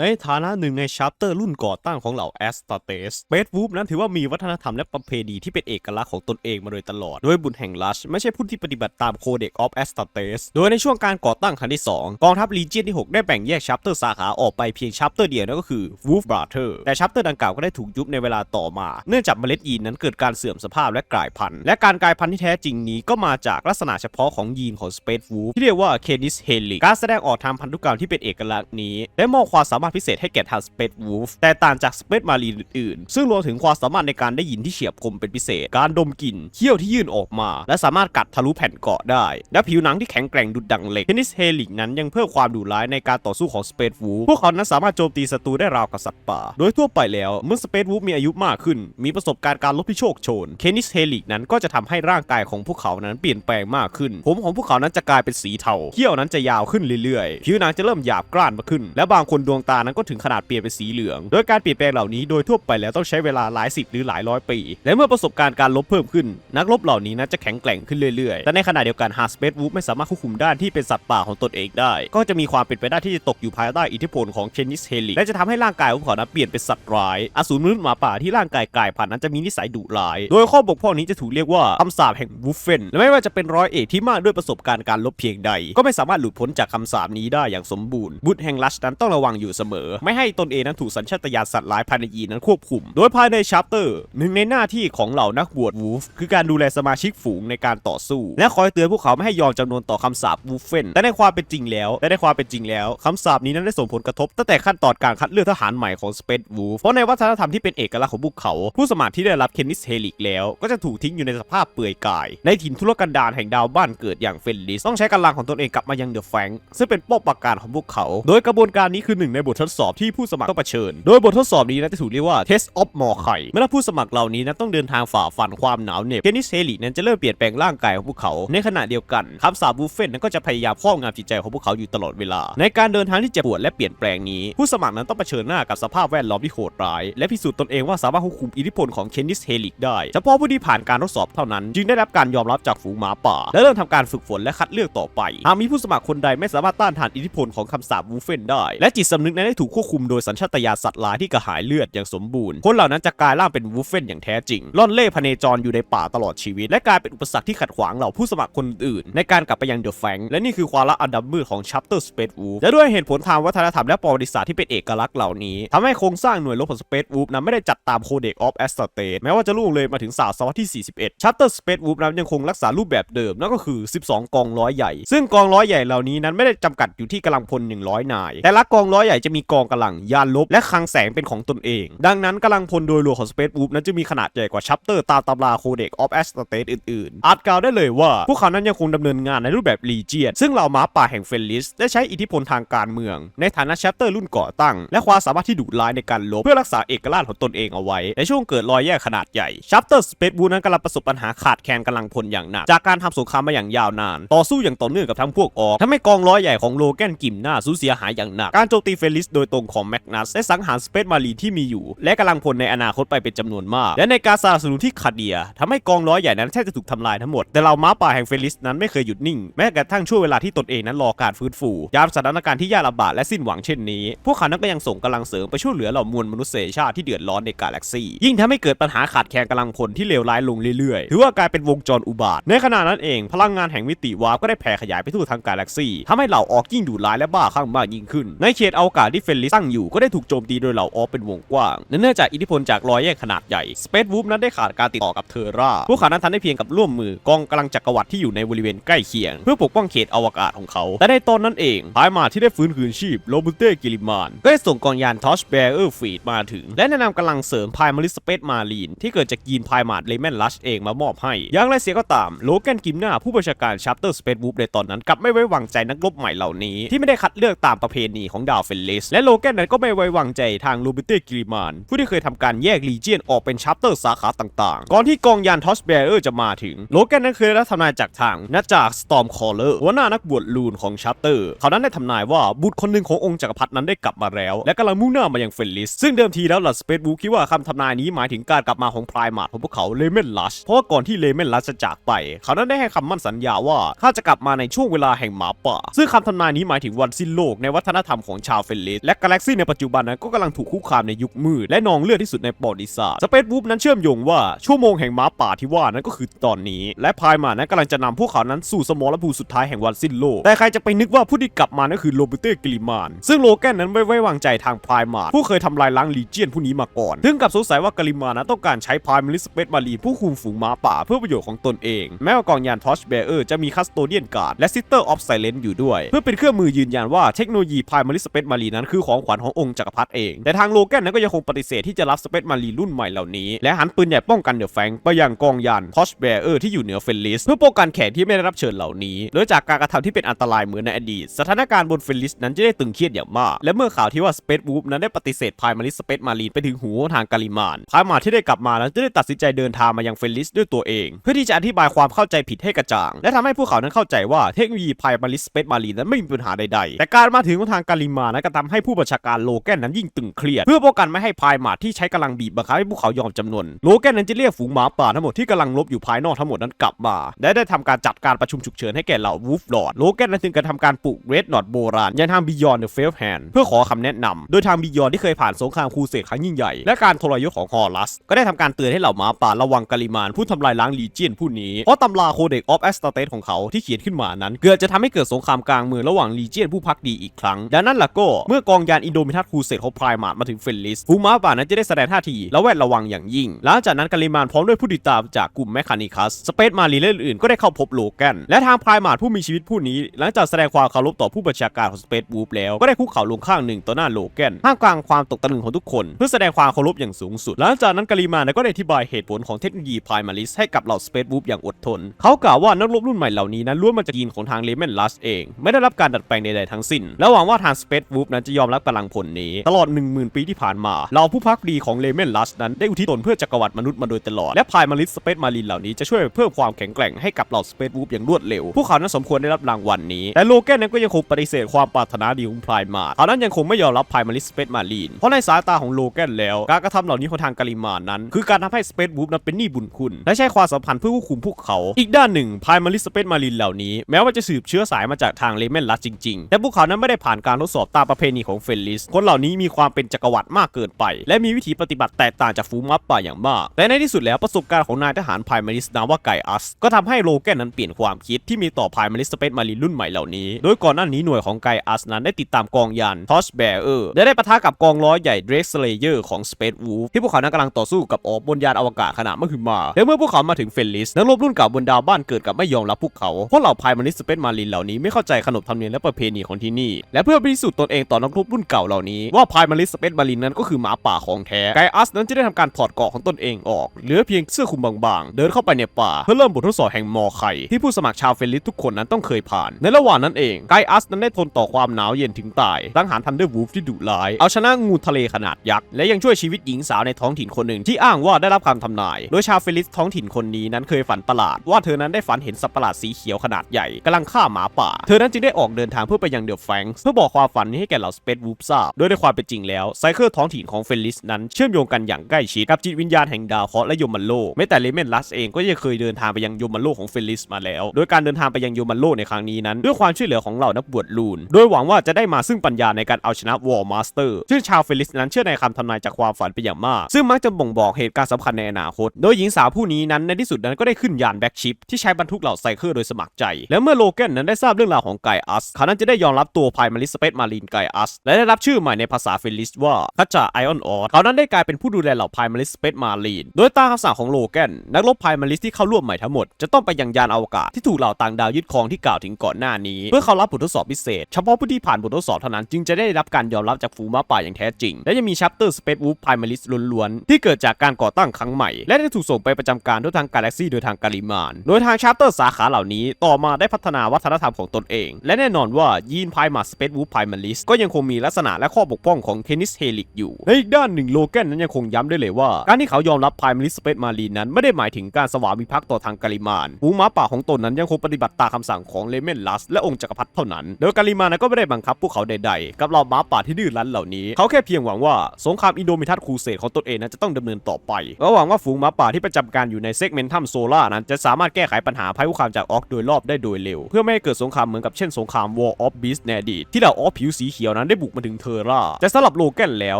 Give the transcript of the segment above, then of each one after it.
ในฐานะหนึ่งในชัปเตอร์รุ่นก่อตั้งของเหล่าแอสตาเตสเบสวูฟนั้นถือว่ามีวัฒนธรรมและประเพณีที่เป็นเอกลักษณ์ของตนเองมาโดยตลอด โดยบุตรแห่งลัชไม่ใช่ผู้ที่ปฏิบัติตามโคเด็กออฟแอสตาเตสโดยในช่วงการก่อตั้งครั้งที่ 2 กองทัพลีเจียนที่ 6 ได้แบ่งแยกชัปเตอร์สาขาออกไปเพียงชัปเตอร์เดียวนั่นก็คือวูฟบราเธอร์แต่ชัปเตอร์ดังกล่าวก็ได้ถูกยุบในเวลาต่อมา เนื่องจากเมล็ดยีนนั้นเกิดการเสื่อมสภาพและกลายพันธุ์และการกลายพันธุ์ที่แท้จริงนี้ก็มาจากลักษณะเฉพาะของยีนของสเปซวูฟที่เรียกว่าเคนิสเฮลิการแสดงออกทางพันธุกรรมที่เป็นเอกลักษณ์นี้ได้มอบความสามารถพิเศษให้แก่ทางสเปซวูฟแต่ต่างจากสเปซมารีนอื่นๆ ซึ่งรวมถึงความสามารถในการได้ยินที่เฉียบคมเป็นพิเศษ การดมกลิ่นเขี้ยวที่ยื่นออกมา และสามารถกัดทะลุแผ่นเกาะได้ และผิวหนังที่แข็งแกร่งดุดดังเหล็กเคนิสเฮลิกนั้นยังเพิ่มความดุร้ายในการต่อสู้ของสเปซวูฟพวกเขานั้นสามารถโจมตีศัตรูได้ราวกับสัตว์ป่า โดยทั่วไปแล้วเมื่อสเปซวูฟมีอายุมากขึ้น มีประสบการณ์การลบที่โชคโชนเคนิสเฮลิกนั้นก็จะทำให้ร่างกายของพวกเขานั้นเปลี่ยนแปลงมากขึ้น ผมของพวกเขานั้นจะกลายเป็นสีเทาเขี้ยวนั้นจะยาวขึ้นเรื่อยๆผิวหนังจะเริ่มหยาบกร้านมากขึ้น และบางคนดวงตานั้นก็ถึงขนาดเปลี่ยนเป็นสีเหลือง โดยการเปลี่ยนแปลงเหล่านี้โดยทั่วไปแล้วต้องใช้เวลาหลายสิบหรือหลายร้อยปี และเมื่อประสบการณ์การลบเพิ่มขึ้น นักรบเหล่านี้นั้นจะแข็งแกร่งขึ้นเรื่อยๆ แต่ในขณะเดียวกันหากสเปซวูฟไม่สามารถควบคุมด้านที่เป็นสัตว์ป่าของตนเองได้ ก็จะมีความเป็นไปได้ที่จะตกอยู่ภายใต้อิทธิพลของเชนิสเฮลิและจะทำให้ร่างกายของเขานั้นเปลี่ยนเป็นสัตว์ร้ายอสูรมนุษย์หมาป่าที่ร่างกายกลายพันธุ์นั้นจะมีนิสัยดุร้าย โดยข้อบกพร่องนี้จะถูกเรียกว่าคำสาปแห่งวูฟเฟนและไม่ว่าจะเป็นร้อยเอกที่มากด้วยประสบการณ์การลบเพียงใด ก็ไม่สามารถหลุดพ้นจากคำสาปนี้ได้อย่างสมบูรณ์บุตรแห่งลัชนั้นต้องระวังอยู่เสมอ ไม่ให้ตนเองนั้นถูกสัญชาตญาณสัตว์ร้ายภายในยีนนั้นควบคุม โดยภายในชัปเตอร์หนึ่งในหน้าที่ของเหล่านักบวชวูฟคือการดูแลสมาชิกฝูงในการต่อสู้ และคอยเตือนพวกเขาไม่ให้ยอมจำนวนต่อคำสาปวูฟเฟนแต่ในความเป็นจริงแล้วแต่ในความเป็นจริงแล้วคำสาปนี้นั้นได้ส่งผลกระทบตั้งแต่ขั้นตอนการคัดเลือกทหารใหม่ของสเปซวูฟเพราะในวัฒนธรรมที่เป็นเอกลักษณ์ของพวกเขา ผู้สมัครที่ได้รับเคนนิสเฮลิกแล้ว ก็จะถูกทิ้งอยู่ในสภาพเปลือยกาย ในถิ่นทุรกันดารแห่งดาวบ้านเกิดอย่างเฟนลิสต้องใช้กำลังของตนเองกลับมายังเดอะแฟงซึ่งเป็นป้อมปราการของพวกเขา โดยกระบวนการนี้คือหนึ่งในบททดสอบที่ผู้สมัครต้องเผชิญ โดยบททดสอบนี้นะจะถูกเรียกว่า Test of มอไข่เมื่อผู้สมัครเหล่านี้นะต้องเดินทางฝ่าฟันความหนาวเหน็บเคนิสเฮลิกนั้นจะเริ่มเปลี่ยนแปลงร่างกายของพวกเขา ในขณะเดียวกันคำสาบูเฟนนั้นก็จะพยายามครอบงำจิตใจของพวกเขาอยู่ตลอดเวลา ในการเดินทางที่เจ็บปวดและเปลี่ยนแปลงนี้ ผู้สมัครนั้นต้องเผชิญหน้ากับสภาพแวดล้อมที่โหดร้าย และพิสูจน์ตนเองว่าสามารถควบคุมอิทธิพลของเคนนิสเฮลิกได้เฉพาะผู้ที่ผ่านการทดสอบเท่านั้นจึงได้รับการยอมรับจากฝูงหมาป่า และเริ่มทำการฝึกฝนและคัดเลือกต่อไปหากมีผู้สมัครคนใดไม่สามารถต้านทานอิทธิพลของคำสาปวูเฟนได้ และจิตสำนึกนนได้ถูกควบคุมโดยสัญชาตญาณสัตว์ร้ายที่กระหายเลือดอย่างสมบูรณ์ คนเหล่านั้นจะกลายร่างเป็นวูเฟนอย่างแท้จริง ล่อนเล่พเนจรอยู่ในป่าตลอดชีวิต และกลายเป็นอุปสรรคที่ขัดขวางเหล่าผู้สมัครคนอื่น ในการกลับไปยังเดอะแฟงและนี่คือความละอันดับมืดของชัปเตอร์สเปซวูฟและด้วยเหตุผลทางวัฒนธรรมและประวัติศาสตร์ที่เป็นเอกลักษณ์เหล่านี้ทำให้โครงสร้างหน่วยรบของสเปซวูฟนั้นไม่ได้จัดตามโคเด็กออฟแอสตาเตสแม้ว่าจะล่วงเลยมาถึงศตวรรษที่ 41ชัปเตอร์สเปซวูฟนั้นยังคงรักษารูปแบบเดิมนั่นก็คือ 12 กองร้อยใหญ่ ซึ่งกองร้อยใหญ่เหล่านี้นั้นไม่ได้จำกัดอยู่ที่กำลังพล100นายแต่ละกองร้อยใหญ่จะมีกองกำลังยานลบและคลังแสงเป็นของตนเอง ดังนั้นกำลังพลโดยรวมของสเปซวูฟนั้นจะมีขนาดใหญ่กว่าชัปเตอร์ตามตำราโคเด็กออฟแอสตาเตสอื่นๆ อาจกล่าวได้เลยว่า พวกเขานั้นยังคงดำเนินงานในรูปแบบลีเจียนซึ่งเหล่าหมาป่าแห่งเฟลลิสได้ใช้อิทธิพลทางการเมือง ในฐานะชัปเตอร์รุ่นก่อตั้ง และความสามารถที่ดุร้ายในการลบเพื่อรักษาเอกราชของตนเองเอาไว้ ในช่วงเกิดรอยแยกขนาดใหญ่ชัปเตอร์สเปซวูฟนั้นกำลังประสบปัญหาขาดแคลนกำลังพลอย่างหนักจากการทำสงครามมาอย่างยาวนาน ต่อสู้อย่างต่อเนื่องกับทั้งพวกออกทำให้กองร้อยใหญ่ของโลแกนกิมหน้าสูญเสียหายอย่างหนักการโจมตีเฟลิสโดยตรงของแมกนัสได้สังหารสเปซมารีที่มีอยู่ และกำลังพลในอนาคตไปเป็นจำนวนมาก และในการสนับสนุนที่คาเดียทำให้กองร้อยใหญ่นั้นแทบจะถูกทำลายทั้งหมด แต่เหล่าม้าป่าแห่งเฟลิสนั้นไม่เคยหยุดนิ่ง แม้กระทั่งช่วงเวลาที่ตนเองนั้นรอการฟื้นฟูยามสถานการณ์ที่ยากลำบากและสิ้นหวังเช่นนี้ พวกเขานั้นก็ยังส่งกำลังเสริมไปช่วยเหลือเหล่ามวลมนุษยชาติที่เดือดร้อนในกาแล็กซี่ยิ่งทำให้เกิดปัญหาขาดแคลนกำลังพลที่เลวร้ายลงเรื่อยๆถือว่ากลายเป็นวงจรอุบาทในขณะนั้นเองพลังงานแห่งมิติวาร์ปก็ได้แผ่ขยายไปทั่วทั้งกาแล็กซี่ทำให้เหล่าออกยิ่งดุร้ายและบ้าคลั่งมากยิ่งขึ้น ในเขตอวกาศที่เฟลลิสตั้งอยู่ก็ได้ถูกโจมตีโดยเหล่าออกเป็นวงกว้างเนื่องจากอิทธิพลจากรอยแยกขนาดใหญ่สเปซวูฟนั้นได้ขาดการติดต่อกับเทอร่าพวกเขานั้นทันได้เพียงกับร่วมมือกองกำลังจักรวรรดิที่อยู่ในบริเวณใกล้เคียง เพื่อปกป้องเขตอวกาศของเขา แต่ในตอนนั้นเองพายมาที่ได้ฟื้นคืนชีพโรบุเต้กิลิมาน ก็ได้ส่งกองยานทอชแบเออร์ฟีดมาถึง และแนะนำกำลังเสริมพายมาริสเปซมารีน ที่เกิดจากยีนพายมาดเลแมนลัชเองมามอบให้ อย่างไรเสียก็ตามโลแกนกิมนาผู้บัญชาการชัปเตอร์สเปซวูฟในตอนนั้นกลับไม่ไว้วางใจนักรบใหม่เหล่านี้ที่ไม่ได้คัดเลือกตามประเพณีของดาวเฟลลสและโลแกนนั้นก็ไม่ไว้วางใจทางโรบุเต้กิลิมานผู้ที่เคยทำการแยกลีเจียนออกเป็นชัปเตอร์สาขาต่างๆ ก่อนที่กองยานทอชแบเออร์จะมาถึง โลแกนนั้นเคยได้รับทำนายจากทางนัจากสตอมคอลเลอร์หัวหน้านักบวชลูนของชัปเตอร์ เขานั้นได้ทำนายว่าบุตรคนหนึ่งขององค์จักรพรรดินั้นได้กลับมาแล้ว และกำลังมุ่งหน้ามายังเฟลลิสซึ่งเดิมทีแล้วหลัสเปซบูคิดว่าคำทำนายนี้หมายถึงการกลับมาของพรายมาดของพวกเขาเลเมนลัชเพราะว่าก่อนที่เลเมนลัชจะจากไป เขานั้นได้ให้คำมั่นสัญญาว่าเขาจะกลับมาในช่วงเวลาแห่งหมาป่า ซึ่งคำทำนายนี้หมายถึงวันสิ้นโลกในวัฒนธรรมของชาวเฟลิสและกาแล็กซี่ในปัจจุบันนั้นก็กำลังถูกคุกคามในยุคมืดและนองเลือดที่สุดในประวัติศาสตร์สเปซวูฟนั้นเชื่อมโยงว่าชั่วโมงแห่งม้าป่าที่ว่านั้นก็คือตอนนี้ และพายมานั้นกำลังจะนำพวกเขานั้นสู่สมรภูมิสุดท้ายแห่งวันสิ้นโลกแต่ใครจะไปนึกว่าผู้ที่กลับมานั้นคือโรเบร์ตเกลิมาน ซึ่งโลแกนนั้นไม่ไว้วางใจทางพายมาผู้เคยทำลายล้างลีเจียนผู้นี้มาก่อนถึงกับสงสัยว่ากิลิมานนั้นต้องการใช้พายมิลิสเปซมารีผู้คุมฝูงม้าป่าเพื่อประโยชน์ของตนเองแม้ว่ากองยานทอชเบเออร์จะมีคัสโตเดียนการ์ดและซิสเตอร์ออฟไซเลนอยู่ด้วย เพื่อเป็นเครื่องมือยืนยันว่าเทคโนโลยีพายมิลิสเปซมารีนั้นคือของขวัญขององค์จักรพรรดิเอง แต่ทางโลแกนนั้นก็ยังคงปฏิเสธที่จะรับสเปซมารีรุ่นใหม่เหล่านี้ และหันปืนใหญ่ป้องกันเดอะแฟงไปยังกองยานทอชเบเออร์ที่อยู่เหนือเฟลลิสเพื่อป้องกันแขกที่ไม่ได้รับเชิญเหล่านี้โดยจากการกระทำที่เป็นอันตรายเหมือนในอดีต สถานการณ์บนเฟลลิสนั้นจะได้ตึงเครียดอย่างมาก และเมื่อข่าวที่ว่าสเปซวูฟนั้นได้ปฏิเสธพายมาริสสเปซมารีนไปถึงหูทางกาลิมานพายมาที่ได้กลับมานั้นจะได้ตัดสินใจเดินทางมายังเฟลลิสด้วยตัวเอง เพื่อที่จะอธิบายความเข้าใจผิดให้กระจ่าง และทำให้พวกเขานั้นเข้าใจว่าเทคโนโลยีพายมาริสเปซมารีนนั้นไม่มีปัญหาใดๆแต่การมาถึงของทางกาลิมานั้นก็ทำให้ผู้บัญชาการโลแกนนั้นยิ่งตึงเครียด เพื่อป้องกันไม่ให้พายหมาที่ใช้กำลังบีบบังคับให้พวกเขายอมจำนนโลแกนนั้นจะเรียกฝูงหมาป่าทั้งหมดที่กำลังลบอยู่ภายนอกทั้งหมดนั้นกลับมาและได้ทำการจัดการประชุมฉุกเฉินให้แก่เหล่าวูฟลอร์ดโลแกนนั้นถึงการทำการปลูกเรดนอตโบราณยังทาง Beyond the f a i r Hand เพื่อขอคำแนะนำโดยทาง Beyond ที่เคยผ่านสงครามครูเสดครั้งยิ่งใหญ่และการทรยศของฮอร์ลัส ก็ได้ทำการเตือนให้เหล่าหมาป่าระวังกาลิมานผู้ทำลายล้างลีเจียนผู้นี้เพราะตำราโคเด็กออฟแอสตาเตสของเขาที่เขียนขึ้นมานั้น เกิดจะทำให้เกิดสงครามกลางเมืองระหว่างลีเจียนผู้พักดีอีกครั้งดังนั้นล่ะก็เมื่อกองยานอินโดมิทัสคูเสดของพรายมามาถึงเฟลลิสฟูม้าป่านั้นจะได้แสดงท่าทีและแวดระวังอย่างยิ่ง หลังจากนั้นกาลิมานพร้อมด้วยผู้ติดตามจากกลุ่มแมคคานิคัส สเปซมารีและอื่นๆก็ได้เข้าพบโลแกน และทางพรายมาผู้มีชีวิตผู้นี้ หลังจากแสดงความเคารพต่อผู้บัญชาการของสเปซบูฟแล้วก็ได้คุกเข่าลงข้างหนึ่งต่อหน้าโลแกนท่ามกลางความตกตะลึงของทุกคน เพื่อแสดงความเคารพอย่างสูงสุด หลังจากนั้นกาลิมานก็ได้อธิบายเหตุผลของเทคโนโลยีพรายมาริสให้กับเหล่าสเปซบูฟอย่างอดทน เขากล่าวว่านักรบรุ่นใหม่เหล่านี้นั้นล้วนมาจากยีนของทางเลเมนลัสเอง ไม่ได้รับการดัดแปลงใดๆทั้งสิ้น และหวังว่าทางสเปซบูฟนั้นจะยอมรับกำลังผลนี้ ตลอด 10,000 ปีที่ผ่านมาเหล่าผู้พักดีของเลเมนลัสนั้นได้อุทิศตนเพื่อจักรวรรดิมนุษย์มาโดยตลอด และพายมาริสสเปซมารินเหล่านี้จะช่วยเพิ่มความแข็งแกร่งให้กับเหล่าสเปซบูฟอย่างรวดเร็ว พวกเขานั้นสมควรได้รับรางวัลนี้ แต่โลแกนนั้นก็ยังคงปฏิเสธความปรารถนาดีของพายมาเขานั้นยังคงไม่ยอมรับพายมาริสสเปซมาริน เพราะในสายตาของโลแกนแล้ว การกระทำเหล่านี้ของทางกาลิมานนั้น คือการทำให้สเปซบูฟนั้นเป็นหนี้บุญคุณ และใช้ความสัมพันธ์เพื่อควบคุมพวกเขา อีกด้านหนึ่งพายมาริสสเปซมารินเหล่านี้ แม้ว่าจะสืบเชื้อสายมาจากทางเลเมนลัสจริงๆ แต่พวกเขานั้นไม่ได้ผ่านการทดสอบตามประเพณีของเฟลลิส คนเหล่านี้มีความเป็นจักรวรรดิมากเกินไป และมีวิธีปฏิบัติแตกต่างจากฝูมับป่าอย่างมาก แต่ในที่สุดแล้วประสบการณ์ของนายทหารพายมาริสนามว่าไกอัส ก็ทำให้โลแกนนั้นเปลี่ยนความคิดที่มีต่อพายมาริสสเปซมารินรุ่นใหม่เหล่านี้ โดยก่อนหน้านี้หน่วยของไกอัสนั้นได้ติดตามกองยานทอชแบเออร์และได้ปะทะกับกองล้อยใหญ่เดรกสเลเยอร์ของสเปซวูฟที่พวกเขานั้นกำลังต่อสู้กับออกบนยานอวกาศขนาดมหึมาและเมื่อพวกเขามาถึงเฟลลิสนักรบรุ่นเก่าบนดาวบ้านเกิดกับไม่ยอมรับพวกเขาเพราะเหล่าพายมาริสสเปซมารินเหล่านี้ไม่เข้าใจขนบธรรมเนียมและประเพณีของที่นี่และเพื่อพิสูจน์ตนเองต่อนักรบรุ่นเก่าเหล่านี้ว่าพายมาริสสเปซมารินนั้นก็คือหมาป่าของแท้ไกอัสนั้นจะได้ทำการถอดเกราะของตนเองออกเหลือเพียงเสื้อคลุมบางๆ เดินเข้าไปในป่า เพื่อเริ่มบททดสอบแห่งมอไข่ที่ผู้สมัครชาวเฟลิสทุกคนนั้นต้องเคยผ่าน ในระหว่างนั้นเองไกอัสนั้นได้ทนต่อความหนาวเย็นถึงตายตั้งหารทันเดอร์วูฟที่ดุร้ายเอาชนะงูทะเลขนาดยักษ์และยังช่วยชีวิตหญิงสาวในท้องถิ่นคนหนึ่งที่อ้างว่าได้รับคำทำนาย โดยชาวเฟลิสท้องถิ่นคนนี้นั้นเคยฝันประหลาด ว่าเธอนั้นได้ฝันเห็นสัตว์ประหลาดสีเขียวขนาดใหญ่กำลังฆ่าหมาป่า เธอนั้นจึงได้ออกเดินทางเพื่อไปยังเดอะแฟงเพื่อบอกความฝันนี้ให้แก่เหล่าสเปซวูฟทราบโดยในความเป็นจริงแล้วไซเคิลท้องถิ่นของเฟลิสนั้นเชื่อมโยงกันอย่างใกล้ชิดกับจิตวิญญาณแห่งดาวเคราะห์และยมันโลกแม้แต่เลเมนลัสเองก็ยังเคยเดินทางไปยังยมันโลกของเฟลิสมาแล้ว โดยการเดินทางไปยังยมันโลกในครั้งนี้นั้น ด้วยความช่วยเหลือของเหล่านักบวชลูน โดยหวังว่าจะได้มาซึ่งปัญญาในการเอาชนะวอร์มาสเตอร์ซึ่งชาวเฟลิสนั้นเชื่อในคำทำนายจากความฝันเป็นอย่างมาก ซึ่งมักจะบ่งบอกเหตุการณ์สำคัญในอนาคต โดยหญิงสาวผู้นี้นั้นในที่สุดนั้นก็ได้ขึ้นยานแบ็กชิปที่ใช้บรรทุกเหล่าไซเคิลโดยสมัครใจ และเมื่อโลแกนนั้นได้ทราบเรื่องราวของไกอัสเขานั้นจะได้ยอมรับตัวพายมาริสเปซมารีนไกอัสและได้รับชื่อใหม่ในภาษาฟลลิสว่าคัจจาไอออนออสเขานั้นได้กลายเป็นผู้ดูแลเหล่าพายมาริสเปซมารีนโดยตามคำสั่งของโลแกนนักรบพายมาริสที่เข้าร่วมใหม่ทั้งหมด จะต้องไปยังยานอวกาศที่ถูกเหล่าต่างดาวยึดครองที่กล่าวถึงก่อนหน้านี้ เพื่อเข้ารับบททดสอบพิเศษ เฉพาะผู้ที่ผ่านบททดสอบเท่านั้นจึงจะได้รับการยอมรับจากฝูมาป่าอย่างแท้จริง และยังมีชัปเตอร์สเปซวูฟพายมาริสล้วนๆที่เกิดจากการก่อตั้งครั้งใหม่ และได้ถูกส่งไปประจำการด้วยทางกาแล็กซี่โดยทางกาลิมาน โดยทางชัปเตอร์สาขาเหล่านี้ต่อมาได้พัฒนาวัฒนธรรมของตนเอง และแน่นอนว่ายีนพายมาสเปซวูฟพายมาริสก็ยยังคงมีลักษณะและข้อบกพร่องของเทนนิสเฮลิกอยู่ในอีกด้านหนึ่งโลแกนนั้นยังคงย้ำได้เลยว่า การที่เขายอมรับพายมาริสสเปซมารีนนั้นไม่ได้หมายถึงการสวามิภักดิ์ต่อทางกาลิมานฝูงม้าป่าของตนนั้นยังคงปฏิบัติตามคำสั่งของเลเมนลัสและองค์จักรพรรดิเท่านั้น โดยกาลิมานั้นก็ไม่ได้บังคับพวกเขาใดๆ กับเหล่าม้าป่าที่ดื้อรั้นเหล่านี้ เขาแค่เพียงหวังว่าสงครามอินโดมิทัสครูเสดของตนเองนั้นจะต้องดำเนินต่อไปและหวังว่าฝูงม้าป่าที่ประจำการอยู่ในเซกเมนทัมโซล่านั้นจะสามารถแก้ไขปัญหาภัยคุกคามจากออกโดยรอบได้โดยเร็ว เพื่อไม่ให้เกิดสงครามเหมือนกับเช่นสงคราม War of Beasts ในอดีตที่เหล่าออฟผิวสีเขียวยวนั้นได้บุกมาถึงเทอร่าแต่สำหรับโลแกนแล้ว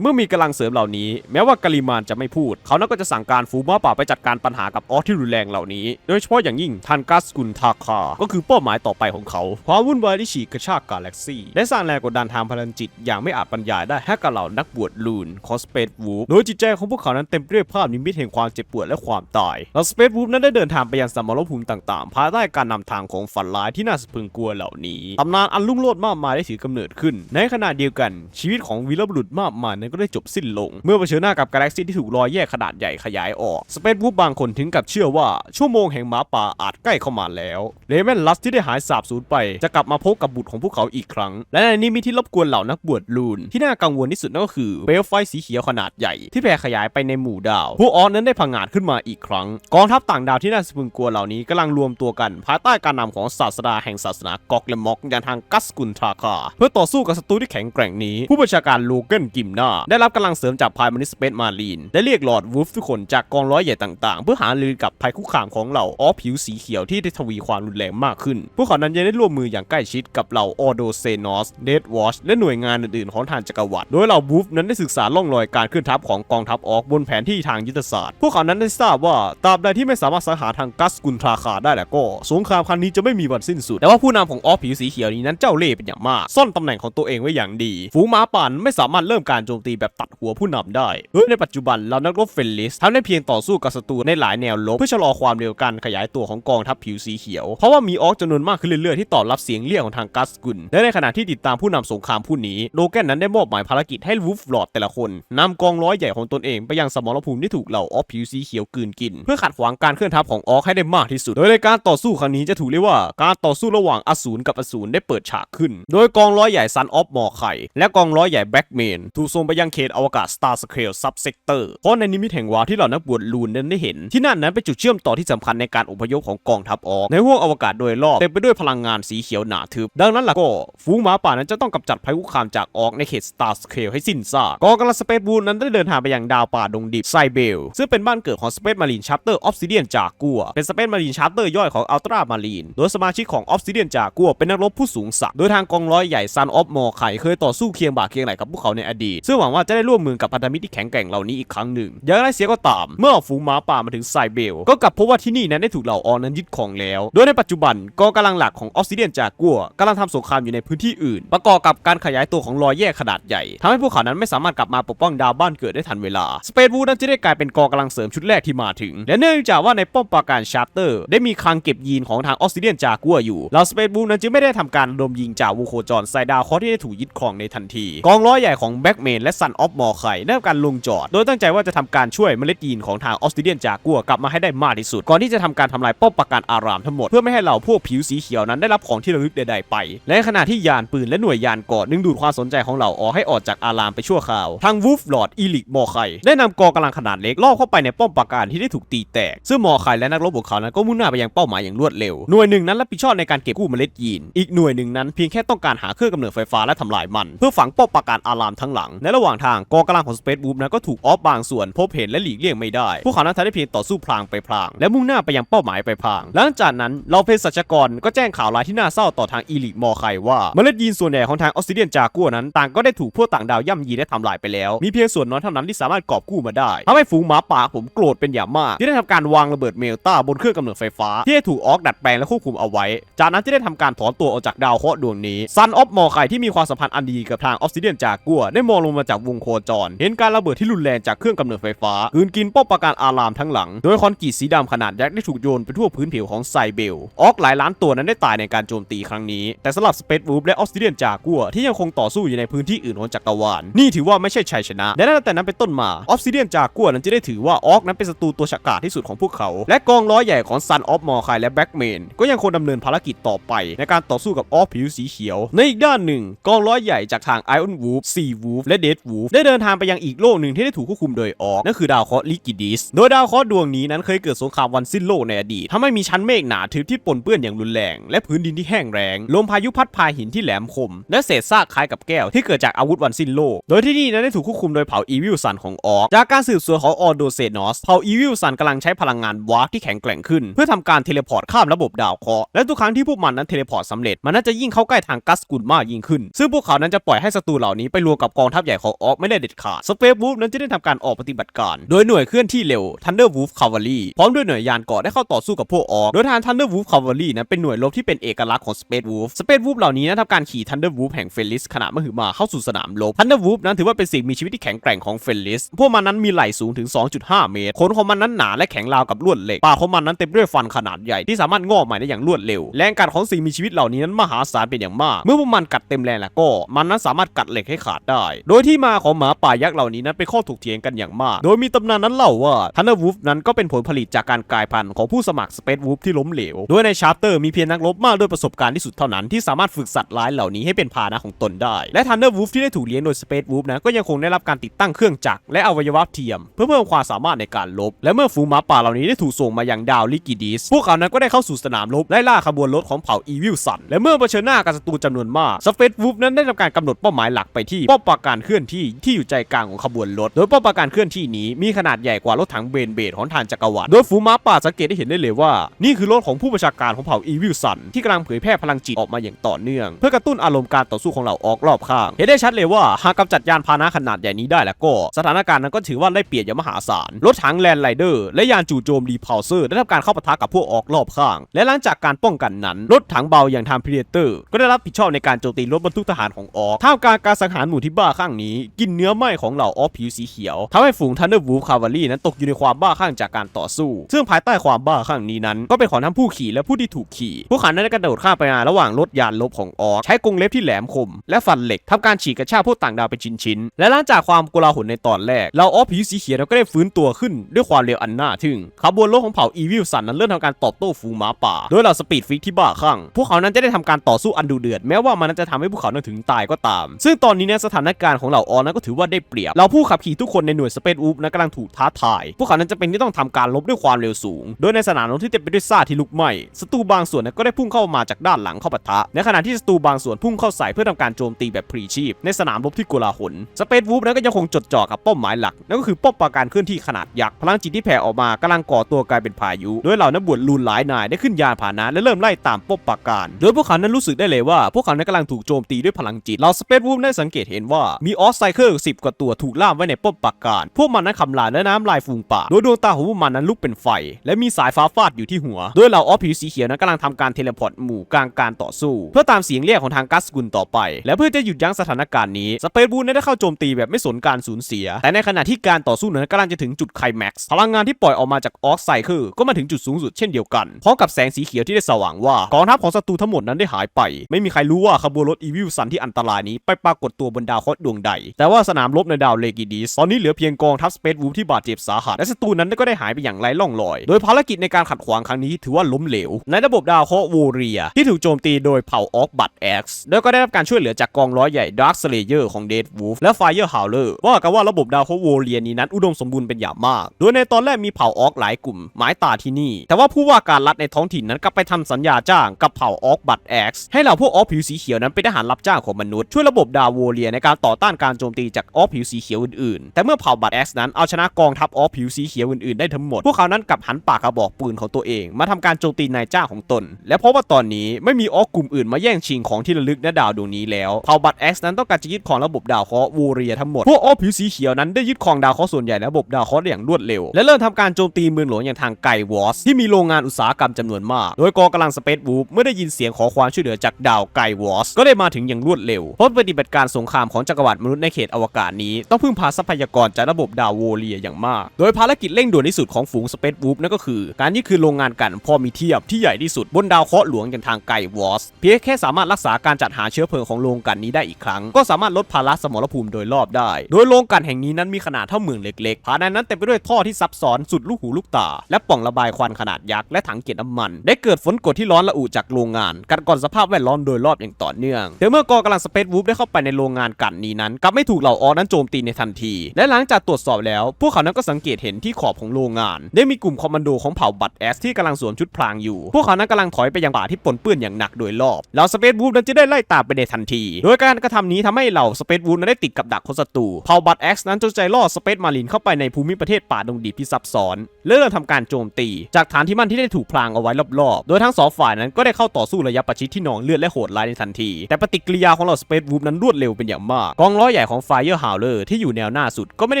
เมื่อมีกำลังเสริมเหล่านี้ แม้ว่ากาลิมานจะไม่พูด เขานั้นก็จะสั่งการฟูมาป่าไปจัดการปัญหากับออสที่รุนแรงเหล่านี้ โดยเฉพาะอย่างยิ่งทันกัสกุนทาคา ก็คือเป้าหมายต่อไปของเขาความวุ่นวายที่ฉีกกระชากกาแล็กซี่และสร้างแรงกดดันทางพลังจิต อย่างไม่อาจบรรยายได้ให้กับเหล่านักบวชลูนขอสเปซวูฟโดยจิตใจของพวกเขานั้นเต็มไปด้วยภาพนิมิตแห่งความเจ็บปวดและความตายเหล่าสเปซวูฟนั้นได้เดินทางไปยังสมรภูมิต่างๆภายใต้การนำทางของฝันร้ายที่น่าสะพรึงกลัวเหล่านี้ตำนานอันลุ่งโลดมากมายได้ถือกำเนิดขึ้นในขณะเดียวกัน ชีวิตของวีรบุรุษมากมายนั้นก็ได้จบสิ้นลง เมื่อเผชิญหน้ากับกาแล็กซี่ที่ถูกรอยแยกขนาดใหญ่ขยายออก สเปซวูฟบางคนถึงกับเชื่อว่า ชั่วโมงแห่งหมาป่าอาจใกล้เข้ามาแล้วเลเมนลัสที่ได้หายสาบสูญไป จะกลับมาพบกับบุตรของพวกเขาอีกครั้ง และในนี้มีที่รบกวนเหล่านักบวชลูน ที่น่ากังวลที่สุดนั่นก็คือเปลวไฟสีเขียวขนาดใหญ่ ที่แผ่ขยายไปในหมู่ดาว พวกออสนั้นได้พังงาดขึ้นมาอีกครั้ง กองทัพต่างดาวที่น่าสะพรึงกลัวเหล่านี้กำลังรวมตัวกัน ภายใต้การนำของศาสดาแห่งศาสนากอกเลมอกยางทางกัสกุนทราคา เพื่อต่อสู้กับศัตรูที่แข็งแกร่งนี้ ผู้บัญชาการลูเกนกิมนาได้รับกำลังเสริมจากพายมนิสเปซมารีนได้เรียกลอร์ดวูฟทุกคนจากกองร้อยใหญ่ต่างๆ เพื่อหารือกับภัยคุกคามของเหล่าออฟผิวสีเขียวที่ได้ทวีความรุนแรงมากขึ้น พวกเขานั้นยังได้ร่วมมืออย่างใกล้ชิดกับเหล่าออโดเซนอสเดดวอชและหน่วยงานอื่นๆของทางจักรวรรดิโดยเหล่าวูฟนั้นได้ศึกษาล่องรอยการเคลื่อนทัพของกองทัพออกบนแผนที่ทางยุทธศาสตร์ พวกเขานั้นได้ทราบว่าตราบใดที่ไม่สามารถสังหารทางกัสกุนทราคาได้แล้วก็สงครามครั้งนี้จะไม่มีวันสิ้นสุดแต่ว่าผู้นำของออฟผิวสีเขียวนี้นั้นเจ้าเล่ห์เป็นอย่างมากซ่อนตำแหน่งของตัวเองไว้อย่างดี ฝูงหมาป่านไม่สามารถเริ่มการโจมตีแบบตัดหัวผู้นำได้โดยในปัจจุบันเหล่านักรบเฟลลิสทำได้เพียงต่อสู้กับศัตรูในหลายแนวรบเพื่อชะลอความเร็วการขยายตัวของกองทัพผิวสีเขียว เพราะว่ามีออกจำนวนมากขึ้นเรื่อยๆที่ตอบรับเสียงเรียกของทางกัสกุนและในขณะที่ติดตามผู้นำสงครามผู้นี้โลแกนนั้นได้มอบหมายภารกิจให้วูฟลอดแต่ละคนนำกองร้อยใหญ่ของตนเองไปยังสมรภูมิที่ถูกเหล่าออฟผิวสีเขียวกืนกิน เพื่อขัดขวางการเคลื่อนทัพของออกให้ได้มากที่สุด โดยในการต่อสู้ครั้งนี้จะถูกเรียกว่าการต่อสู้ระหว่างอสูรกับอสูรได้เปิดฉากขึ้น โดยกองร้อยใหญ่ซันออฟมอไข่และกองร้อยใหญ่แบ็กเมนถูกส่งไปยังเขตอวกาศสตาร์สเคลซับเซกเตอร์เพราะในนิมิตแห่งวาที่เหล่านักบวชลูนนั้นได้เห็น ที่นั่นนั้นเป็นจุดเชื่อมต่อที่สำคัญในการอพยพของกองทัพออก ในห้วงอวกาศโดยรอบเต็มไปด้วยพลังงานสีเขียวหนาทึบ ดังนั้นล่ะก็ฝูงหมาป่านั้นจะต้องกำจัดภัยคุกคามจากออกในเขตสตาร์สเคลให้สิ้นซากกองกำลังสเปซบูนนั้นได้เดินทางไปยังดาวป่าดงดิบไซเบลซึ่งเป็นบ้านเกิดของสเปซมารีนชาร์เตอร์ออฟซิเดียนจากกัวเป็นสเปซมารีนชาร์เตอร์ย่อยของอัลตร้ามารีนโดยสมาชิกของออฟซิเดียนจากกัวเป็นนักรบผู้สูงศักดิ์โดยทางกองร้อยใหญ่ซันออฟมอไข่เคยต่อสู้เคียงบ่าเคียงไหลกับพวกเขาในอดีต ซึ่งหวังว่าจะได้ร่วมมือกับพันธมิตรที่แข็งแกร่งเหล่านี้อีกครั้งหนึ่งอย่างไรเสียก็ตาม เมื่อฝูงหมาป่ามาถึงไซเบล ก็กลับพบว่าที่นี่นั้นได้ถูกเหล่าออนั้นยึดของแล้ว โดยในปัจจุบันกองกำลังหลักของออฟซิเดียนจากกัวกำลังทำสงครามอยู่ในพื้นที่อื่น ประกอบกับการขยายตัวของรอยแยกขนาดใหญ่ทำให้พวกเขานั้นไม่สามารถกลับมาปกป้องดาวบ้านเกิดได้ทันเวลาสเปซวูดนั้นจะได้กลายเป็นกองกำลังเสริมชุดแรกที่มาถึง และเนื่องจากว่าในป้อมปราการชาร์เตอร์ ได้มีคลังเก็บยีนของทางออฟซิเดียนจากกัวอยู่เหล่าสเปซวูดนั้นจึงไม่ได้ทำการระดมยิงจากวงโคจรไซดาวคราะห์ที่ได้ถูกยึดครองในทันที กองร้อยใหญ่ของแบ็กเมนและซันออฟมอไข่ได้ทำการลงจอด โดยตั้งใจว่าจะทำการช่วยเมล็ดยีนของทางออสเตรเลียนจากกัวกลับมาให้ได้มากที่สุด ก่อนที่จะทำการทำลายป้อมปราการอารามทั้งหมด เพื่อไม่ให้เหล่าพวกผิวสีเขียวนั้นได้รับของที่ระลึกใดๆไป และขณะที่ยานปืนและหน่วยยานกาะดึงดูดความสนใจของเหล่าออให้ออกจากอารามไปชั่วคราว ทางวูฟลอร์ดอีลิกมอไข่ได้นำกองกำลังขนาดเล็กล่อเข้าไปในป้อมปราการที่ได้ถูกตีแตก ซึ่งมอไข่และนักรบของเขานั้นก็มุ่งหน้าไปยังเป้าหมายอย่างรวดเร็วหน่วยหนึ่งนั้นรับผิดชอบในการเก็บกู้เมล็ดยีน อีกหน่วยหนึ่งนั้นเพียงแค่ต้องการหาเครื่องกำเนิดไฟฟ้าและทำลายมัน เพื่อฝังป้อมปราการอารามทั้งหลัง ในระหว่างทางกองกำลังของสเปซบูมนั้นก็ถูกออฟบางส่วน พบเห็นและหลีกเลี่ยงไม่ได้ พวกเขานั้นทำได้เพียงต่อสู้พลางไปพลาง และมุ่งหน้าไปยังเป้าหมายไปพลาง หลังจากนั้นเราเภสัชกรก็แจ้งข่าวร้ายที่น่าเศร้าต่อทางอีลิมอไคว่าเมล็ดยีนส่วนใหญ่ของทางออสเตรเลียนจากัวนั้นต่างก็ได้ถูกพวกต่างดาวย่ำยีและทำลายไปแล้ว มีเพียงส่วนน้อยเท่านั้นที่สามารถกอบกู้มาได้ทำให้ฝูงหมาป่าผมโกรธเป็นอย่างมาก ที่ได้ทำการวางระเบิดเมลต้าบนเครื่องกำเนิดไฟฟ้า ที่ได้ถูกออกดัดแปลงและควบคุมเอาไว้ จากนั้นที่ได้ทำการถอนตัวออกจากดาวเคราะห์ดวงนี้ซันออฟมอไคที่มีความสัมพันธ์อันดีกับทางออสเตรเลียนจากกัวได้มองลงมาจากวงโคจร เห็นการระเบิดที่รุนแรงจากเครื่องกำเนิดไฟฟ้ากืนกินป้อมปราการอารามทั้งหลัง โดยคอนกรีตสีดำขนาดยักษ์ได้ถูกโยนไปทั่วพื้นผิวของไซเบล ออกหลายล้านตัวนั้นได้ตายในการโจมตีครั้งนี้ แต่สำหรับสเปซวูฟและออสเตรเลียนจากัวที่ยังคงต่อสู้อยู่ในพื้นที่อื่นของจักรวาลนี่ถือว่าไม่ใช่ชัยชนะและตั้งแต่นั้นเป็นต้นมาออสเตรเลียนจากัวนั้นจะได้ถือว่าออกนั้นเป็นศัตรูตัวฉกาจที่สุดของพวกเขา และกองร้อยใหญ่ของซันออฟมอร์คายและแบ็กเมนก็ยังคงดำเนินภารกิจต่อไป ในการต่อสู้กับออฟผิวสีเขียว ในอีกด้านหนึ่งกองร้อยใหญ่จากทางไอออนวูฟซีวูฟและเดดวูฟได้เดินทางไปยังอีกโลกหนึ่งที่ได้ถูกควบคุมโดยออกนั่นคือดาวเคราะห์ลิกิดิส โดยดาวเคราะห์ดวงนี้นั้นเคยเกิดสงครามวันสิ้นโลกในอดีตทำให้มีชั้นเมฆหนาทึบที่ปนเปื้อนอย่างรุนแรง และพื้นดินที่แห้งแรงลมพายุพัดพาหินที่แหลมคม และเศษซากคล้ายกับแก้วที่เกิดจากอาวุธวันสิ้นโลก โดยที่นี่นั้นได้ถูกควบคุมโดยเผ่าอีวิลซันของออกจากการสืบสวนของออโดเซนอสเผ่าอีวิลซันกำลังใช้พลังงานวาร์ปที่แข็งแกร่งขึ้น เพื่อทำการเทเลพอร์ตข้ามระบบดาวเคราะห์และทุกครั้งที่พวกมันนั้นเทเลพอร์ตสำเร็จมันน่าจะยิ่งเข้าใกล้ทางกัสกุลมากยิ่งขึ้นซึ่งงพวกเขานั้นจะปล่อยให้ศัตรูเหล่านี้ไปรวมกับกองทัพใหญ่ของออกไม่ได้เด็ดขาดสเปซวูฟนั้นจะได้ทำการออกปฏิบัติการ โดยหน่วยเคลื่อนที่เร็ว Thunder Wolf Cavalry พร้อมด้วยหน่วยยานเกาะได้เข้าต่อสู้กับพวกออกโดยทาง Thunder Wolf Cavalry นั้นเป็นหน่วยรบที่เป็นเอกลักษณ์ของ Space Wolf Space Wolf เหล่านี้นั้นทำการขี่ Thunder Wolf แห่งเฟลิสขณะมหึมาเข้าสู่สนามรบ Thunder Wolf นั้นถือว่าเป็นสิ่งมีชีวิตที่แข็งแกร่งของเฟลิสพวกมันนั้นมีไหล่สูงถึง 2.5 เมตรขนของมันนั้นหนาและแข็งราวกับลวดเหล็กปากของมันนั้นเต็มด้วยฟันขนาดใหญ่ที่สามารถงอกใหม่ได้อย่างรวดเร็วแรงกัดของสิ่งมีชีวิตเหล่านี้นั้นมหาศาลเป็นอย่างมาก เมื่อพวกมันกัดเต็มแรงแล้วกก็มันนั้นสามารถกัดเหล็กให้ขาดได้ โดยที่มาของหมาป่ายักษ์เหล่านี้นั้นเป็นข้อถกเถียงกันอย่างมาก โดยมีตำนานนั้นเล่าว่าทันเดอร์วูฟนั้นก็เป็นผลผลิตจากการกลายพันธุ์ของผู้สมัครสเปซวูฟที่ล้มเหลว โดยในชาร์เตอร์มีเพียงนักรบมากด้วยประสบการณ์ที่สุดเท่านั้นที่สามารถฝึกสัตว์ร้ายเหล่านี้ให้เป็นพาหนะของตนได้ และทันเดอร์วูฟที่ได้ถูกเลี้ยงโดยสเปซวูฟนะก็ยังคงได้รับการติดตั้งเครื่องจักรและอวัยวะเทียม เพื่อเพิ่มความสามารถในการลบและเมื่อฝูงหมาป่าเหล่านี้ได้ถูกส่งมายังดาวลิกิดิสพวกเขานั้นก็ได้เข้าสู่สนามรบไล่ล่าขบวนรถของเผ่าอีวิลสันและเมื่อเผชิญหน้ากับศัตรูจำนวนมากสเปซวูฟนั้นได้ทำการกำหนดเป้าหมายหลักไปที่ป้อมปราการเคลื่อนที่ที่อยู่ใจกลางของขบวนรถ โดยป้อมปราการเคลื่อนที่นี้มีขนาดใหญ่กว่ารถถังเบนเบดของทานจักรวรรดิโดยฝูงม้าป่าสังเกตได้เห็นได้เลยว่า นี่คือรถของผู้ประชาการของเผ่าอีวิลสันที่กำลังเผยแพร่พลังจิตออกมาอย่างต่อเนื่อง เพื่อกระตุ้นอารมณ์การต่อสู้ของเหล่าออกรอบข้าง เห็นได้ชัดเลยว่าหากกำจัดยานพาหนะขนาดใหญ่นี้ได้แล้วก็ สถานการณ์นั้นก็ถือว่าได้เปรียบอย่างมหาศาลรถถังแลนด์ไรเดอร์และยานจู่โจมรีพาวเซอร์ได้ทำการเข้าปะทะกับพวกออกรอบข้าง และหลังจากการป้องกันนั้นรถถังเบาอย่างทามพีเดเตอร์ ก็ได้รับผิดชอบในการโจมตีรถบรรทุกทหารของออกท่ามกลางการสังหารหมู่ที่บ้าข้างนี้ กินเนื้อไหม้ของเหล่าออฟผิวสีเขียวทำให้ฝูงทันเดอร์วูฟคาวารีนั้นตกอยู่ในความบ้าคลั่งจากการต่อสู้ ซึ่งภายใต้ความบ้าคลั่งนี้นั้น ก็เป็นของทั้งผู้ขี่และผู้ที่ถูกขี่ พวกเขานั้นได้กระโดดข้ามไปมาระหว่างรถยานลบของออกใช้กรงเล็บที่แหลมคม และฟันเหล็กทำการฉีกกระชากพวกต่างดาวเป็นชิ้นๆและหลังจากความโกลาหลในตอนแรกเราออฟผิวสีเขียวก็ได้ฟื้นตัวขึ้นด้วยความเร็วอันน่าทึ่งขบวนรถของเผ่าอีวิลสันนั้นเริ่มทำการตอบโต้ฝูงหมาป่าโดยเหล่าสปีดฟิกที่บ้าคลั่งพวกเขานั้นจะได้ทำการต่อสู้อันดุเดือดแม้ว่ามันนั้นจะทำให้พวกเขานถึงตายก็ตาม ซึ่งตอนนี้เนี่ยสถานการณ์ของเหล่าออนั้นก็ถือว่าได้เปรียบเราผู้ขับขี่ทุกคนในหน่วยสเปซอูฟนั้นกำลังถูกท้าทาย พวกเขานั้นจะเป็นที่ต้องทำการลบด้วยความเร็วสูง โดยในสนามรบที่เต็มไปด้วยซากที่ลุกไหม้ศัตรูบางส่วนนั้นก็ได้พุ่งเข้ามาจากด้านหลังเข้าปะทะ ในขณะที่ศัตรูบางส่วนพุ่งเข้าใส่เพื่อทำการโจมตีแบบพรีชีพ ในสนามรบที่โกลาหลสเปซวูฟนั้นก็ยังคงจดจ่อกับเป้าหมายหลักนั่นก็คือป้อมปราการเคลื่อนที่ขนาดยักษ์พลังจิตที่แผ่ออกมากำลังก่อตัวกลายเป็นพายุ โดยเหล่านักบวชลูนหลายนายได้ขึ้นยานพาหนะและเริ่มไล่ตามป้อมปราการ โดยพวกเขานั้นรู้สึกได้เลยว่า พวกเขานั้นกำลังถูกโจมตีด้วยพลังจิตเราสเปซวูฟได้สังเกตเห็นว่ามีออสไซเคิลสิบกว่าตัวถูกล่ามไว้ในป้อมปราการ พวกมันนั้นคำลาและน้ำลายฟูงป่าโดยดวงตาของพวกมันนั้นลุกเป็นไฟ และมีสายฟ้าฟาดอยู่ที่หัว โดยเหล่าออฟผิวสีเขียวนั้นกำลังทำการเทเลพอร์ตหมู่กลางการต่อสู้ เพื่อตามเสียงเรียกของทางกัสกุลต่อไป และเพื่อจะหยุดยั้งสถานการณ์นี้สเปซวูฟได้เข้าโจมตีแบบไม่สนการสูญเสีย แต่ในขณะที่การต่อสู้นั้นกำลังจะถึงจุดไคลแม็กซ์พลังงานที่ปล่อยออกมาจากออสไซเคิลก็มาถึงจุดสูงสุดเช่นเดียวกันพร้อมกับแสงสีเขียวที่ได้สว่างว่ากองทัพของศัตรูทั้งหมดนั้นได้หายไป ไม่มีใครรู้ว่าขบวนรถอีวิลสันที่อันตรายนี้ไปปรากฏตัวบนดาวเคราะห์ดวงใด แต่ว่าสนามรบในดาวเลกิดิสตอนนี้เหลือเพียงกองทัพสเปซวูฟที่บาดเจ็บสาหัสและศัตรูนั้นก็ได้หายไปอย่างไร้ร่องรอย โดยภารกิจในการขัดขวางครั้งนี้ถือว่าล้มเหลว ในระบบดาวเคราะห์โวเรีย ที่ถูกโจมตีโดยเผ่าออกบัตเอ็กซ์แล้วก็ได้รับการช่วยเหลือจากกองร้อยใหญ่ดาร์คสเลเยอร์ของเดดวูฟและไฟเออร์ฮาวเลอร์ว่ากันว่าระบบดาวเคราะห์โวเรียนี้นั้นอุดมสมบูรณ์เป็นอย่างมาก โดยในตอนแรกมีเผ่าออกหลายกลุ่มหมายตาที่นี่ แต่ว่าผู้ว่าการรัฐในท้องถิ่นนั้นกลับไปทำสัญญาจ้างกับเผ่าออกบัตเอ็กซ์ให้เหล่าพวกออกผิวสีเขียวนั้นเป็นทหารรับจ้างของมนุษย์ ช่วยระบบดาวโวเรียในการต่อต้านการโจมตีจากออกผิวสีเขียวอื่นๆ แต่เมื่อเผ่าบัตเอ็กซ์นั้นเอาชนะกองทัพออกผิวสีเขียวอื่นๆได้ทั้งหมด พวกเขานั้นกลับหันปากกระบอกปืนของตัวเอง มาทำการโจมตีนายจ้างของตน และเพราะว่าตอนนี้ไม่มีออกกลุ่มอื่นมาแย่งชิงของที่ระลึกณดาวดวงนี้แล้วเผ่าบัตเอ็กซ์นั้นต้องการจะยึดของระบบดาวเคราะห์โวเรียทั้งหมดพวกออกผิวสีเขียวนั้นได้ยึดของดาวเคราะห์ส่วนใหญ่ในระบบดาวเคราะห์ได้อย่างรวดเร็ว และเริ่มทำการโจมตีเมืองหลวงอย่างทางไกวอสที่มีโรงงานอุตสาหกรรมจำนวนมาก โดยกองกำลังสเปซวูฟเมื่อได้ยินเสียงขอความช่วยเหลือจากดาวไกวอสก็ได้มาถึงอย่างรวดเร็วเพราะปฏิบัติการสงครามของจักรวรรดิมนุษย์ในเขตอวกาศนี้ ต้องพึ่งพาทรัพยากรจากระบบดาวโวเลียอย่างมาก โดยภารกิจเร่งด่วนที่สุดของฝูงสเปซวูฟนั่นก็คือ การยึดคืนโรงงานกันพอมีเทียบที่ใหญ่ที่สุดบนดาวเคราะห์หลวงอย่างทางไกวอสเพียงแค่สามารถรักษาการจัดหาเชื้อเพลิงของโรงกันนี้ได้อีกครั้ง ก็สามารถลดภาระสมรภูมิโดยรอบได้ โดยโรงกันแห่งนี้นั้นมีขนาดเท่าเมืองเล็กๆภายในนั้นเต็มไปด้วยท่อที่ซับซ้อนสุดลูกหูลูกตา และปล่องระบายควันขนาดยักษ์และถังเก็บน้ำมัน ได้เกิดฝนกรดที่ร้อนระอุจากโรงงานกัดกร่อนสภาพแวดล้อมโดยรอบอย่างต่อเนื่องแต่เมื่อกองกำลังสเปซวูฟได้เข้าไปในโรงงานกันนี้นั้นกลับไม่ถูกเหล่าออนั้นโจมตีในทันที และหลังจากตรวจสอบแล้ว พวกเขานั้นก็สังเกตเห็นที่ขอบของโรงงาน ได้มีกลุ่มคอมมานโดของเผ่าบัตแอสที่กำลังสวมชุดพรางอยู่ พวกเขานั้นกำลังถอยไปยังป่าที่ปนเปื้อนอย่างหนักโดยรอบเหล่าสเปซวูฟนั้นจะได้ไล่ตามไปในทันที โดยการกระทำนี้ทำให้เหล่าสเปซวูฟนั้นได้ติดกับดักของศัตรูเผ่าบัตแอสนั้นจงใจล่อสเปซมารินเข้าไปในภูมิประเทศป่าดงดิบที่ซับซ้อนและเริ่มทำการโจมตี จากฐานที่มั่นที่ได้ถูกพรางเอาไว้รอบๆ โดยทั้งสองฝ่ายนั้นก็ได้เข้าต่อสู้ระยะประชิดที่หนองเลือดและโหดร้ายในทันที แต่ปฏิกิริริยาของเหล่า Space Wolf นั้นรวดเร็วเป็นอย่างมาก กองล้อใหญ่ของ Fire Howler ที่อยู่แนวหน้าสุดก็ไม่ไ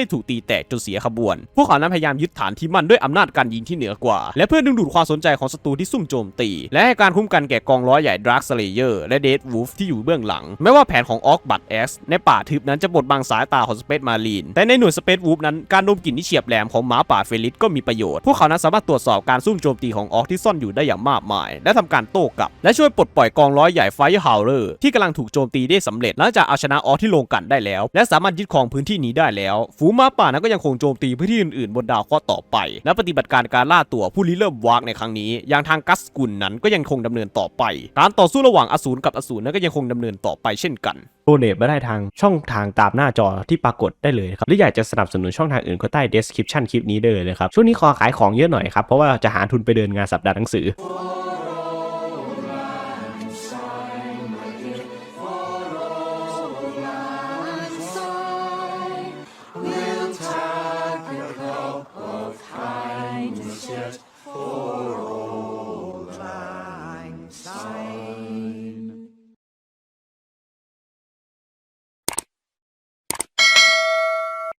ด้ถูกตีแตกจนเสียขบวน พวกเขานั้นพยายามยึดฐานที่มั่นด้วยอำนาจการยิงที่เหนือกว่า และเพื่อดึงดูดความสนใจของศัตรูที่ซุ่มโจมตี และให้การคุ้มกันแก่กองล้อใหญ่ Dark Slayer และ Dead Wolf ที่อยู่เบื้องหลังแม้ว่าแผนของ Orc Bud X ในป่าทึบนั้นจะบดบังสายตาของ Space Marine แต่ในหน่วย Space Wolf นั้นการดมกลิ่นที่เฉียบแหลมของหมาป่าเฟลิสก็มีประโยชน์พวกเขานั้นสามารถตรวจสอบการซุ่มโจมตีของ Orc ที่ซ่อนอยู่ได้อย่างมากมาย และทำการโต้กลับ และช่วยปลดปล่อยกองร้อยใหญ่ Fire Howler ที่กำลังถูกโจมตีได้สำเร็จหลังจากเอาชนะ Orc ที่ลงกันได้แล้ว และสามารถยึดครองพื้นที่นี้ได้แล้ว ฝูงหมาป่านั้นก็ยังคงโจมตีพื้นที่อื่นๆ บนดาวเคราะห์ต่อไป และปฏิบัติการการล่าตัวผู้ริเริ่มวากในครั้งนี้ อย่างทางกัสกุลนั้นก็ยังคงดำเนินต่อไป การต่อสู้ระหว่างอสูรกับอสูรนั้นก็ยังคงดำเนินต่อไปเช่นกันโดเนทมาได้ทางช่องทางตามหน้าจอที่ปรากฏได้เลยครับหรืออยากจะสนับสนุนช่องทางอื่นก็ใต้ description คลิปนี้ได้เลยนะครับช่วงนี้ขอขายของเยอะหน่อยครับเพราะว่าจะหาทุนไปเดินงานสัปดาห์หนังสือ